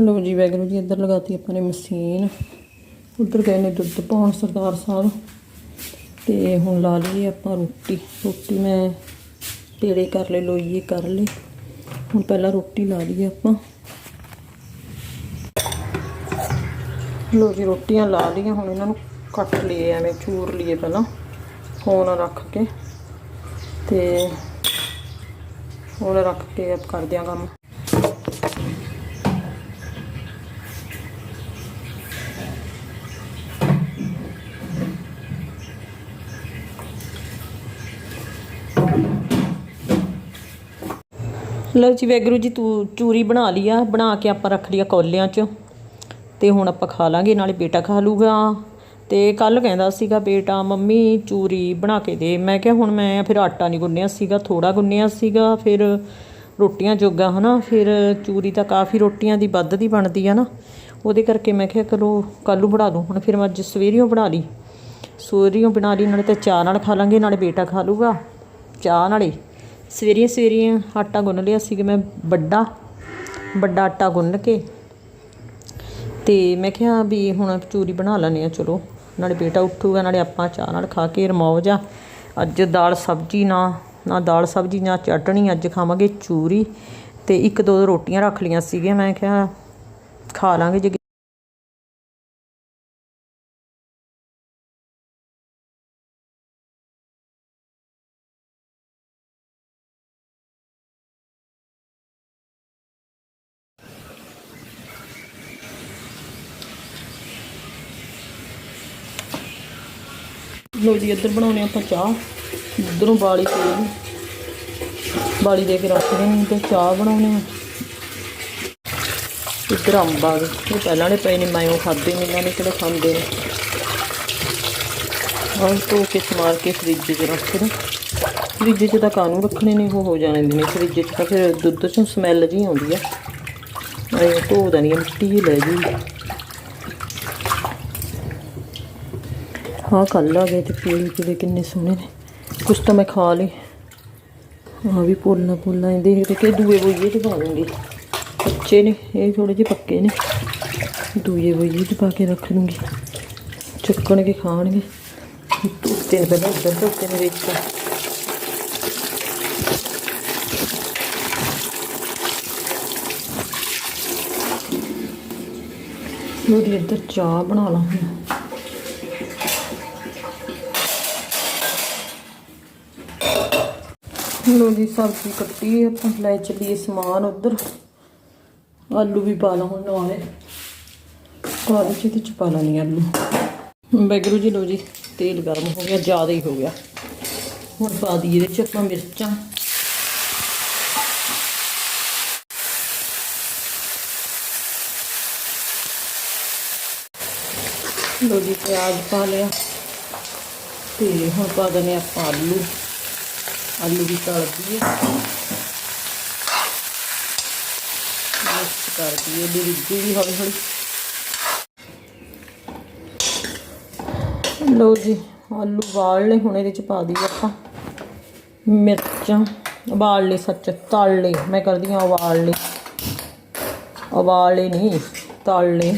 ਲੋ ਜੀ ਵੈਗਰੂ ਜੀ, ਇੱਧਰ ਲਗਾਤੀ ਆਪਾਂ ਨੇ ਮਸ਼ੀਨ। ਉੱਧਰ ਗਏ ਨੇ ਦੁੱਧ ਪਾਉਣ ਸਰਦਾਰ ਸਾਹਿਬ। ਤੇ ਹੁਣ ਲਾ ਲਈ ਆਪਾਂ ਰੋਟੀ। ਰੋਟੀ ਮੈਂ ਪੇੜੇ ਕਰ ਲਏ, ਲੋਈਏ ਕਰ ਲਏ। ਹੁਣ ਪਹਿਲਾਂ ਰੋਟੀ ਲਾ ਲਈਏ ਆਪਾਂ। ਲਓ ਜੀ, ਰੋਟੀਆਂ ਲਾ ਲਈਆਂ, ਹੁਣ ਇਹਨਾਂ ਨੂੰ ਕੱਟ ਲਈਏ, ਐਵੇਂ ਚੂਰ ਲਈਏ ਪਹਿਲਾਂ, ਫੋਨ ਰੱਖ ਕੇ। ਤੇ ਹੁਣ ਰੱਖ ਕੇ ਆਪ ਕਰਦੇ ਆ ਕੰਮ। ਲਓ ਜੀ ਵੈਗਰੂ ਜੀ ਤੂੰ ਚੂਰੀ ਬਣਾ ਲਈ ਆ, ਬਣਾ ਕੇ ਆਪਾਂ ਰੱਖ ਲਿਆ ਕੌਲਿਆਂ 'ਚ। ਤੇ ਹੁਣ ਆਪਾਂ ਖਾ ਲਾਂਗੇ, ਨਾਲੇ ਬੇਟਾ ਖਾ ਲੂਗਾ। ਤੇ ਕੱਲ ਕਹਿੰਦਾ ਸੀਗਾ ਬੇਟਾ, ਮੰਮੀ, ਚੂਰੀ ਬਣਾ ਕੇ ਦੇ। ਮੈਂ ਕਿਹਾ, ਹੁਣ ਮੈਂ ਫਿਰ ਆਟਾ ਨਹੀਂ ਗੁੰਨਿਆ ਸੀਗਾ ਥੋੜਾ ਗੁੰਨਿਆ ਸੀਗਾ, ਫਿਰ ਰੋਟੀਆਂ ਜੋਗਾ ਹਨਾ, ਫਿਰ ਚੂਰੀ ਤਾਂ ਕਾਫੀ ਰੋਟੀਆਂ ਦੀ ਵੱਧ ਦੀ ਬਣਦੀ ਆ ਨਾ। ਉਹਦੇ ਕਰਕੇ ਮੈਂ ਕਿਹਾ, ਚਲੋ, ਕੱਲ੍ਹ ਨੂੰ ਬਣਾ ਦੂੰ, ਹੁਣ ਫਿਰ ਮੈਂ ਅੱਜ ਸਵੇਰੀਓ ਬਣਾ ਲਈ। ਸਵੇਰੀਓ ਬਣਾ ਲਈ, ਨਾਲੇ ਤਾਂ ਚਾਹ ਨਾਲ ਖਾ ਲਾਂਗੇ, ਨਾਲੇ ਬੇਟਾ ਖਾ ਲੂਗਾ। ਚਾਹ ਨਾਲੇ। ਸਵੇਰੀਆਂ ਸਵੇਰੀਆਂ ਆਟਾ ਗੁੰਨ ਲਿਆ ਸੀਗਾ ਮੈਂ ਵੱਡਾ ਵੱਡਾ ਆਟਾ ਗੁੰਨ ਕੇ। ਤੇ ਮੈਂ ਕਿਹਾ ਵੀ ਹੁਣ ਚੂਰੀ ਬਣਾ ਲੈਂਦੇ ਆ ਚਲੋ। ਨਾਲੇ ਬੇਟਾ ਉੱਠੂਗਾ, ਨਾਲੇ ਆਪਾਂ ਚਾਹ ਨਾਲ ਖਾ ਕੇ ਰਮੌਜ ਆ ਅੱਜ ਦਾਲ ਸਬਜ਼ੀ ਨਾ ਨਾ ਦਾਲ ਸਬਜ਼ੀ, ਨਾ ਚਟਣੀ, ਅੱਜ ਖਾਵਾਂਗੇ ਚੂਰੀ। ਤੇ ਇੱਕ ਦੋ ਰੋਟੀਆਂ ਰੱਖ ਲੀਆਂ ਸੀਗੀਆਂ, ਮੈਂ ਕਿਹਾ ਖਾ ਲਾਂਗੇ ਜੇ ਲੋ ਜੀ ਇੱਧਰ ਬਣਾਉਣੇ ਆਪਾਂ ਚਾਹ। ਇੱਧਰੋਂ ਬਾਲੀ ਪਈ ਬਾਲੀ ਦੇ ਕੇ ਰੱਖ ਦੇਣੀ ਤੇ ਚਾਹ ਬਣਾਉਣੇ ਆ। ਇੱਧਰ ਅੰਬ ਆ ਗਏ। ਇਹ ਪਹਿਲਾਂ ਨੇ ਪਏ ਨੇ ਮੈਂ ਉਹ ਖਾਦੇ ਨੇ ਇਹਨਾਂ ਨੇ ਕਿਹੜੇ ਖਾਂਦੇ ਨੇ। ਹਾਂ ਧੋ ਕੇ ਸਮਾਰ ਕੇ ਫ੍ਰਿਜ 'ਚ ਰੱਖ ਦੇ ਫ੍ਰਿਜ 'ਚ ਤਾਂ ਕਾਨੂੰ ਰੱਖਣੇ ਨੇ ਉਹ ਹੋ ਜਾਣੇ ਨੇ। ਫ੍ਰਿਜ 'ਚ ਤਾਂ ਫਿਰ ਦੁੱਧ 'ਚੋਂ ਸਮੈਲ ਜੀ ਆਉਂਦੀ ਆ। ਐਂ ਧੋ ਦੇਣੀ ਆ, ਮਿੱਟੀ ਜਿਹੀ ਲੈ ਜੂਗੀ ਹਾਂ ਕੱਲ ਆ ਗਏ ਤੇ ਪੀਲੇ ਕਿਵੇਂ ਕਿੰਨੇ ਸੋਹਣੇ ਨੇ। ਕੁਛ ਤਾਂ ਮੈਂ ਖਾ ਲਈ। ਹਾਂ ਵੀ ਪੋਲਣਾ ਪੋਲਣਾ ਇਹ ਦੇਖ ਕੇ ਦੂਏ ਬੋਈਏ ਚ ਪਾ ਦੂੰਗੀ। ਕੱਚੇ ਨੇ, ਇਹ ਥੋੜੇ ਜਿਹੇ ਪੱਕੇ ਨੇ। ਦੂਏ ਬੋਈਏ ਚ ਪਾ ਕੇ ਰੱਖ ਦੂੰਗੀ ਚੱਕਣ ਕੇ ਖਾਣਗੇ। ਧੋਤੇ ਨੇ ਪਹਿਲਾਂ ਉੱਧਰ, ਧੋਤੇ ਨੇ ਵਿੱਚ। ਲੋੜੀ ਇੱਧਰ ਚਾਹ ਬਣਾ ਲਾਂ ਲੋ ਜੀ, ਸਬਜ਼ੀ ਕੱਟੀ ਆਪਾਂ ਲੈ ਚੱਲੀਏ ਸਮਾਨ ਉਧਰ। ਆਲੂ ਵੀ ਪਾ ਲਾ ਹੁਣ ਨਾਲੇ। ਕਾਲੇ ਚ ਤੇ ਪਾ ਲਾਂਗੇ ਆਲੂ। ਬੈਗਰੂ ਜੀ ਲੋ ਜੀ, ਤੇਲ ਗਰਮ ਹੋ ਗਿਆ, ਜ਼ਿਆਦਾ ਹੀ ਹੋ ਗਿਆ। ਹੁਣ ਪਾ ਦਈਏ ਇਹਦੇ ਚ ਆਪਾਂ ਮਿਰਚਾਂ। ਲੋ ਜੀ, ਪਿਆਜ਼ ਪਾ ਲਿਆ। ਤੇ ਹੁਣ ਪਾ ਦਨੇ ਆਪਾਂ ਆਲੂ। ਆਲੂ ਵੀ ਤਲ ਦਈਏ ਮਿਕਸ ਕਰ ਦਈਏ ਵੀ ਰਿੱਝੂ ਵੀ ਹੌਲੀ ਹੌਲੀ ਲੋ ਜੀ, ਆਲੂ ਉਬਾਲ ਲਏ, ਹੁਣ ਇਹਦੇ ਚ ਪਾ ਦਈਏ ਆਪਾਂ ਮਿਰਚਾਂ। ਉਬਾਲ ਲਏ ਸੱਚ, ਤਲ ਲਏ। ਮੈਂ ਕਰਦੀ ਹਾਂ ਉਬਾਲ ਲਏ। ਉਬਾਲ ਲਏ ਨਹੀਂ, ਤਲ ਲਏ।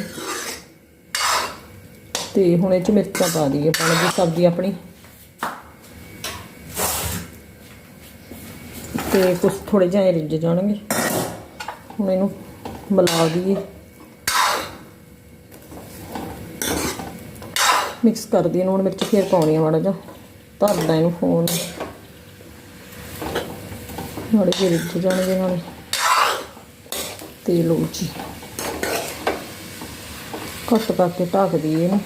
ਤੇ ਹੁਣ ਇਹ ਚ ਮਿਰਚਾਂ ਪਾ ਦਈਏ ਪਾਣੀ ਦੀ ਸਬਜ਼ੀ ਆਪਣੀ। ਤੇ ਕੁਝ ਥੋੜੇ ਜਿਹੇ ਰਿੱਝ ਜਾਣਗੇ। ਹੁਣ ਇਹਨੂੰ ਮਿਲਾ ਦਈਏ। ਮਿਕਸ ਕਰ ਦਈਏ, ਲੂਣ ਮਿਰਚ ਫੇਰ ਪਾਉਣੀ ਆ ਮਾੜਾ ਜਿਹਾ। ਧਰਦਾ ਇਹਨੂੰ ਫੋਨ ਮਾੜੇ ਜਿਹੇ ਰਿੱਝ ਜਾਣਗੇ ਨਾਲੇ। ਤੇ ਲਓ ਜੀ। ਕੱਟ ਕਰਕੇ ਢੱਕ ਦਈਏ ਇਹਨੂੰ।